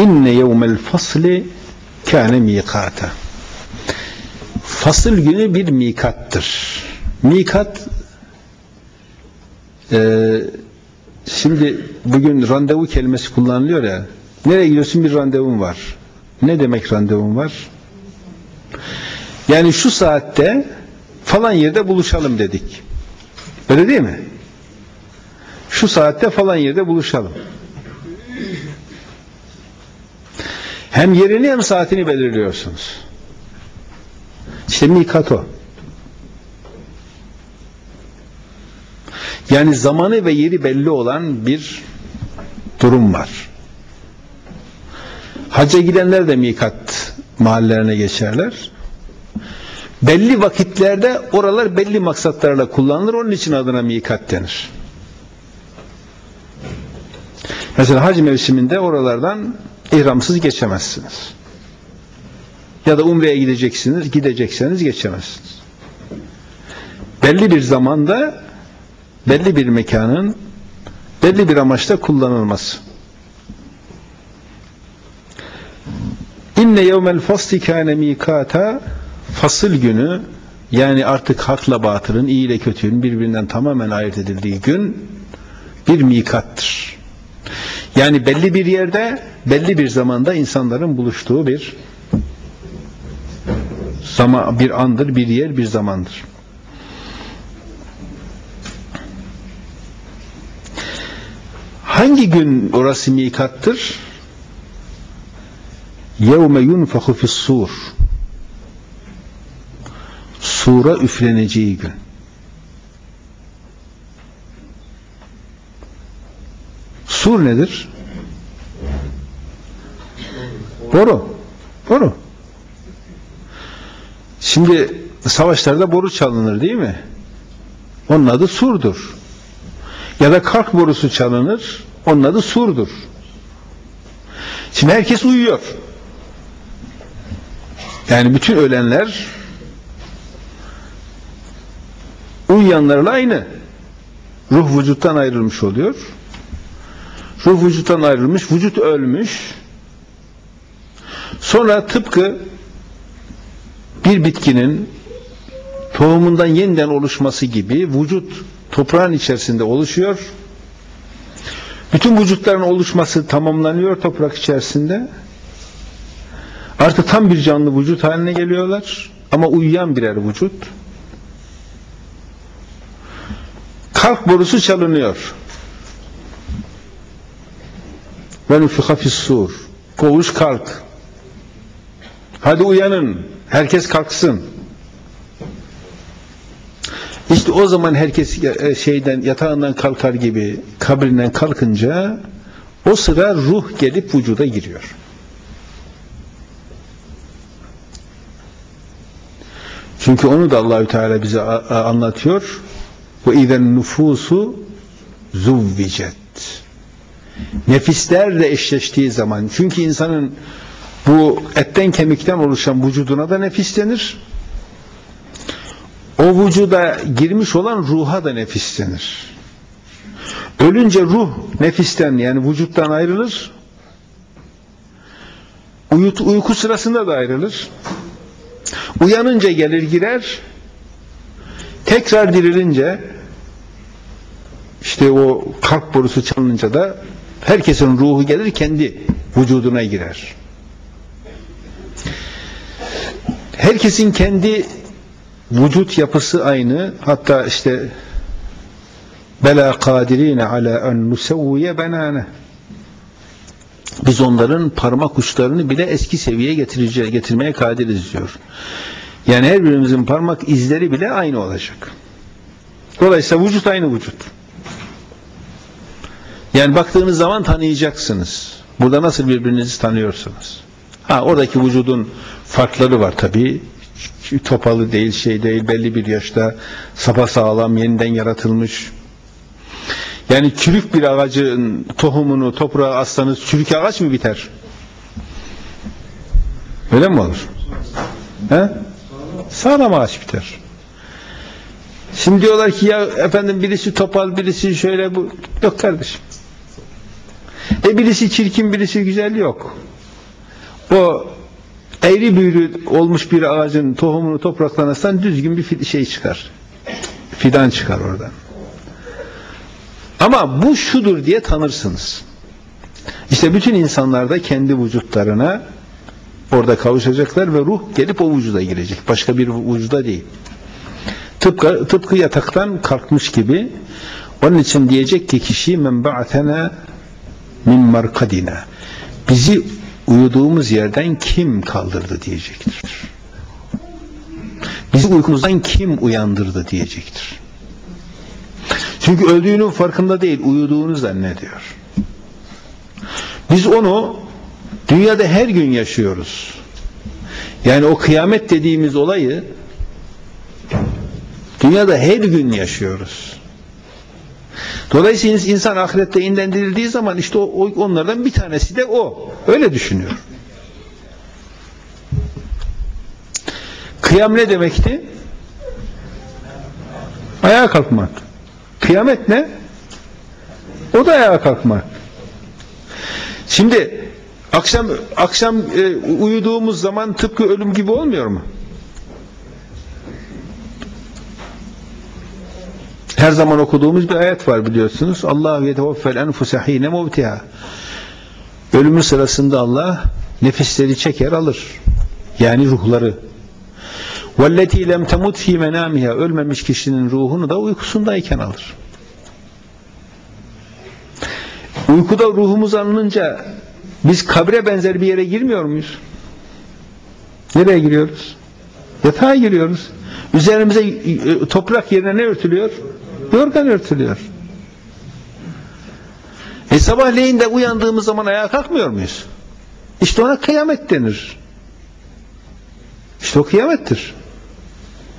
İnne yevmel fasli kâne mikata. Fasıl günü bir mikattır. Mikat e, şimdi bugün randevu kelimesi kullanılıyor ya. Nereye gidiyorsun bir randevun var. Ne demek randevun var? Yani şu saatte falan yerde buluşalım dedik. Öyle değil mi? Şu saatte falan yerde buluşalım. Hem yerini hem saatini belirliyorsunuz. İşte mikat o. Yani zamanı ve yeri belli olan bir durum var. Hacca gidenler de mikat mahallelerine geçerler. Belli vakitlerde oralar belli maksatlarla kullanılır. Onun için adına mikat denir. Mesela hac mevsiminde oralardan ihramsız geçemezsiniz. Ya da umreye gideceksiniz, gidecekseniz geçemezsiniz. Belli bir zamanda belli bir mekanın belli bir amaçta kullanılması. İnne yevmel fasli kâne mikâta fasıl günü yani artık hakla batılın, iyi ile kötünün birbirinden tamamen ayırt edildiği gün bir mikattır. Yani belli bir yerde, belli bir zamanda insanların buluştuğu bir zaman, bir andır, bir yer, bir zamandır. Hangi gün orası mikattır? يَوْمَ يُنْفَخُ فِي الصُّورِ Sura üfleneceği gün. Sur nedir? Boru. Boru. Şimdi savaşlarda boru çalınır değil mi? Onun adı surdur. Ya da kalk borusu çalınır. Onun adı surdur. Şimdi herkes uyuyor. Yani bütün ölenler uyuyanlarla aynı. Ruh vücuttan ayrılmış oluyor. Ruh vücuttan ayrılmış, vücut ölmüş. Sonra tıpkı bir bitkinin tohumundan yeniden oluşması gibi vücut toprağın içerisinde oluşuyor. Bütün vücutların oluşması tamamlanıyor toprak içerisinde. Artık tam bir canlı vücut haline geliyorlar. Ama uyuyan birer vücut. Kalk borusu çalınıyor. Ve nüfika fissur. Koğuş kalk. Hadi uyanın. Herkes kalksın. İşte o zaman herkes şeyden yatağından kalkar gibi kabrinden kalkınca o sıra ruh gelip vücuda giriyor. Çünkü onu da Allahü Teala bize anlatıyor. Ve izen nüfusu zuvvicet. Nefislerle eşleştiği zaman çünkü insanın bu etten kemikten oluşan vücuduna da nefis denir. O vücuda girmiş olan ruha da nefis denir. Ölünce ruh nefisten yani vücuttan ayrılır. Uyut, uyku sırasında da ayrılır. Uyanınca gelir girer. Tekrar dirilince işte o kalp borusu çalınınca da herkesin ruhu gelir kendi vücuduna girer. Herkesin kendi vücut yapısı aynı. Hatta işte bela kadirine ala en nusevviye benane biz onların parmak uçlarını bile eski seviyeye getireceğiz, getirmeye kadiriz diyor. Yani her birimizin parmak izleri bile aynı olacak. Dolayısıyla vücut aynı vücut. Yani baktığınız zaman tanıyacaksınız. Burada nasıl birbirinizi tanıyorsunuz. Ha oradaki vücudun farkları var tabii. Topalı değil, şey değil, belli bir yaşta sapasağlam, yeniden yaratılmış. Yani çürük bir ağacın tohumunu toprağa assanız çürük ağaç mı biter? Öyle mi olur? He? Sağlam ağaç biter. Şimdi diyorlar ki ya efendim birisi topal, birisi şöyle bu. Yok kardeşim. E birisi çirkin, birisi güzel yok. o eğri büğrü olmuş bir ağacın tohumunu topraktan atsan düzgün bir şey çıkar. Fidan çıkar oradan. Ama bu şudur diye tanırsınız. İşte bütün insanlar da kendi vücutlarına orada kavuşacaklar ve ruh gelip o vücuda girecek. Başka bir vücuda değil. Tıpkı, tıpkı yataktan kalkmış gibi onun için diyecek ki kişi men ba'tena min markadina bizi uyuduğumuz yerden kim kaldırdı diyecektir. Bizi uykumuzdan kim uyandırdı diyecektir. Çünkü öldüğünün farkında değil, uyuduğunu zannediyor. Biz onu dünyada her gün yaşıyoruz. Yani o kıyamet dediğimiz olayı dünyada her gün yaşıyoruz. Dolayısıyla insan ahirette inlendirildiği zaman işte o, o- onlardan bir tanesi de o. Öyle düşünüyor. Kıyam ne demekti? Ayağa kalkmak. Kıyamet ne? O da ayağa kalkmak. Şimdi akşam akşam e, uyuduğumuz zaman tıpkı ölüm gibi olmuyor mu? Her zaman okuduğumuz bir ayet var biliyorsunuz. Allah yetevaffel enfuse hine mevtiha. Ölümün sırasında Allah nefisleri çeker alır. Yani ruhları. Velleti lem temut fi menamiha. Ölmemiş kişinin ruhunu da uykusundayken alır. Uykuda ruhumuz alınınca biz kabre benzer bir yere girmiyor muyuz? Nereye giriyoruz? Yatağa giriyoruz. Üzerimize e, toprak yerine ne örtülüyor? Yorgan örtülüyor. E sabahleyin de uyandığımız zaman ayağa kalkmıyor muyuz? İşte ona kıyamet denir. İşte o kıyamettir.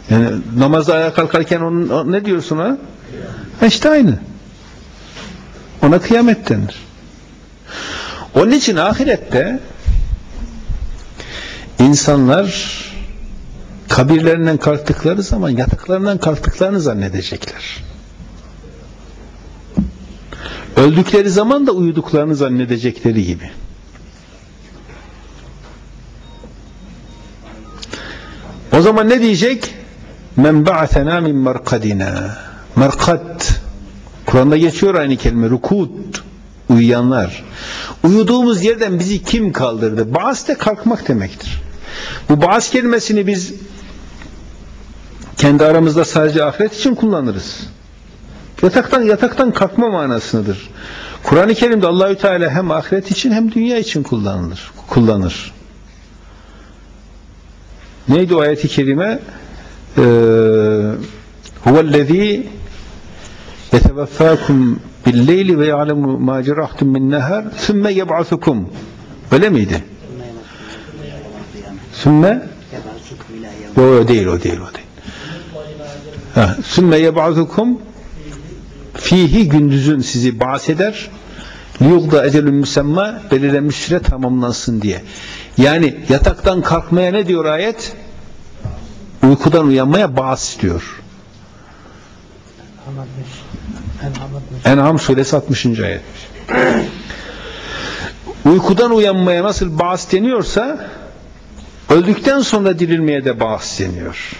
Yani namazda ayağa kalkarken onun, ne diyorsun ha? Ha İşte aynı. Ona kıyamet denir. Onun için ahirette insanlar kabirlerinden kalktıkları zaman yataklarından kalktıklarını zannedecekler. Öldükleri zaman da uyuduklarını zannedecekleri gibi. O zaman ne diyecek? Men ba'atena min markadina. Markat. Kur'an'da geçiyor aynı kelime. Rukut. Uyuyanlar. Uyuduğumuz yerden bizi kim kaldırdı? Baas de kalkmak demektir. Bu baas kelimesini biz kendi aramızda sadece ahiret için kullanırız. Yataktan yataktan kalkma manasındadır. Kur'an-ı Kerim'de Allahü Teala hem ahiret için hem dünya için kullanılır. Kullanır. Neydi o ayeti kerime? Ee, Huvellezî yeteveffâkum billeyli ve ya'lemu mâ cerahtum min nehar sümme yeb'asukum. Öyle miydi? Sümme Yo, değil o değil o değil. Sümme yeb'asukum fihi gündüzün sizi bahseder liyugda ecelün müsemma belirlenmiş süre tamamlansın diye. Yani yataktan kalkmaya ne diyor ayet? Uykudan uyanmaya bahs diyor. En'am suresi 60. ayet. Uykudan uyanmaya nasıl bahs deniyorsa öldükten sonra dirilmeye de bahs deniyor.